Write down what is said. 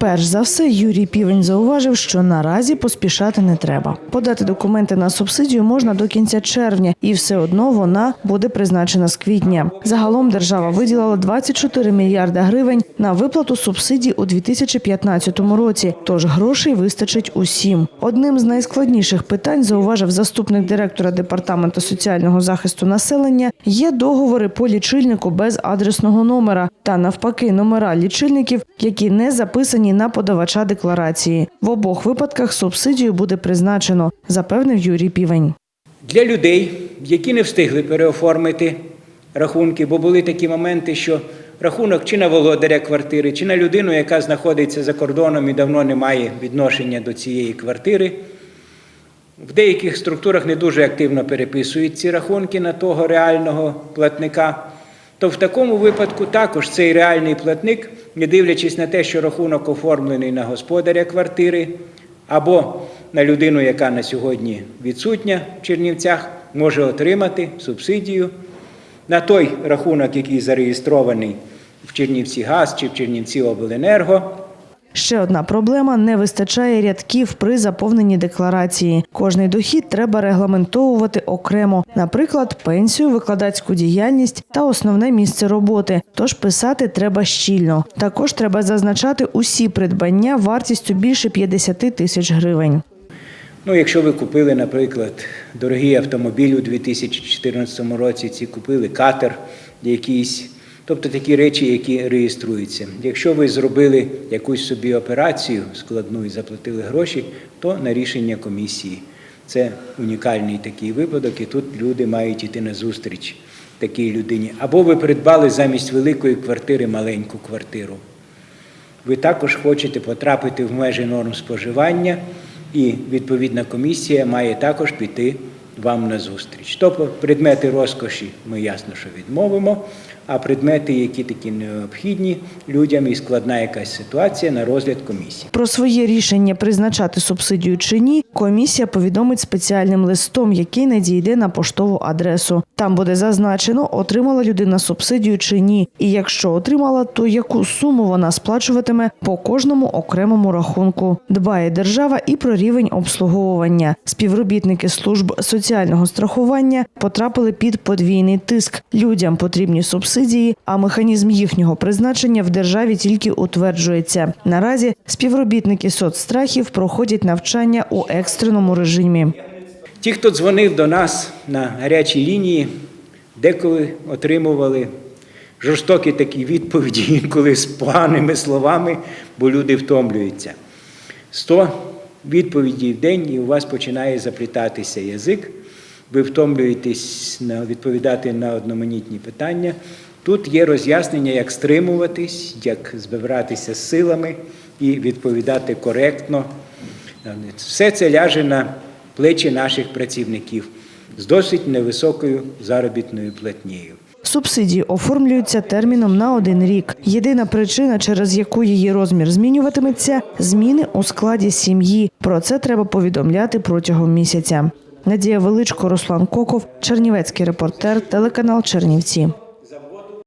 Перш за все, Юрій Півень зауважив, що наразі поспішати не треба. Подати документи на субсидію можна до кінця червня, і все одно вона буде призначена з квітня. Загалом держава виділила 24 мільярда гривень на виплату субсидій у 2015 році. Тож грошей вистачить усім. Одним з найскладніших питань зауважив заступник директора департаменту соціального захисту населення. Є договори по лічильнику без адресного номера та навпаки номера лічильників, які не записані на подавача декларації. В обох випадках субсидію буде призначено, запевнив Юрій Півень. Для людей, які не встигли переоформити рахунки, бо були такі моменти, що рахунок чи на володаря квартири, чи на людину, яка знаходиться за кордоном і давно не має відношення до цієї квартири. В деяких структурах не дуже активно переписують ці рахунки на того реального платника. То в такому випадку також цей реальний платник, не дивлячись на те, що рахунок оформлений на господаря квартири або на людину, яка на сьогодні відсутня в Чернівцях, може отримати субсидію на той рахунок, який зареєстрований в Чернівці Газ чи в Чернівці Обленерго. Ще одна проблема не вистачає рядків при заповненні декларації. Кожний дохід треба регламентовувати окремо, наприклад, пенсію, викладацьку діяльність та основне місце роботи. Тож писати треба щільно. Також треба зазначати усі придбання вартістю більше 50 тисяч гривень. Ну, якщо ви купили, наприклад, дорогий автомобіль у 2014 році, ці купили катер якийсь, тобто такі речі, які реєструються. Якщо ви зробили якусь собі операцію складну і заплатили гроші, то на рішення комісії. Це унікальний такий випадок, і тут люди мають йти на зустріч такій людині. Або ви придбали замість великої квартири маленьку квартиру ви також хочете потрапити в межі норм споживання, і відповідна комісія має також піти вам на зустріч. Тобто предмети розкоші ми ясно, що відмовимо, а предмети, які такі необхідні людям і складна якась ситуація на розгляд комісії. Про своє рішення призначати субсидію чи ні, комісія повідомить спеціальним листом, який надійде на поштову адресу. Там буде зазначено, отримала людина субсидію чи ні, і якщо отримала, то яку суму вона сплачуватиме по кожному окремому рахунку. Дбає держава і про рівень обслуговування. Співробітники служб соціального страхування потрапили під подвійний тиск. Людям потрібні субсидії, а механізм їхнього призначення в державі тільки утверджується. Наразі співробітники соцстрахів проходять навчання у екстреному режимі. Ті, хто дзвонив до нас на гарячій лінії, деколи отримували жорстокі такі відповіді, інколи з поганими словами, бо люди втомлюються. 100 відповідей в день, і у вас починає заплітатися язик. Ви втомлюєтесь відповідати на одноманітні питання. Тут є роз'яснення, як стримуватись, як збиратися з силами і відповідати коректно. Все це ляже на плечі наших працівників з досить невисокою заробітною платнею. Субсидії оформлюються терміном на один рік. Єдина причина, через яку її розмір змінюватиметься зміни у складі сім'ї. Про це треба повідомляти протягом місяця. Надія Величко, Руслан Коков, Чернівецький репортер, телеканал Чернівці.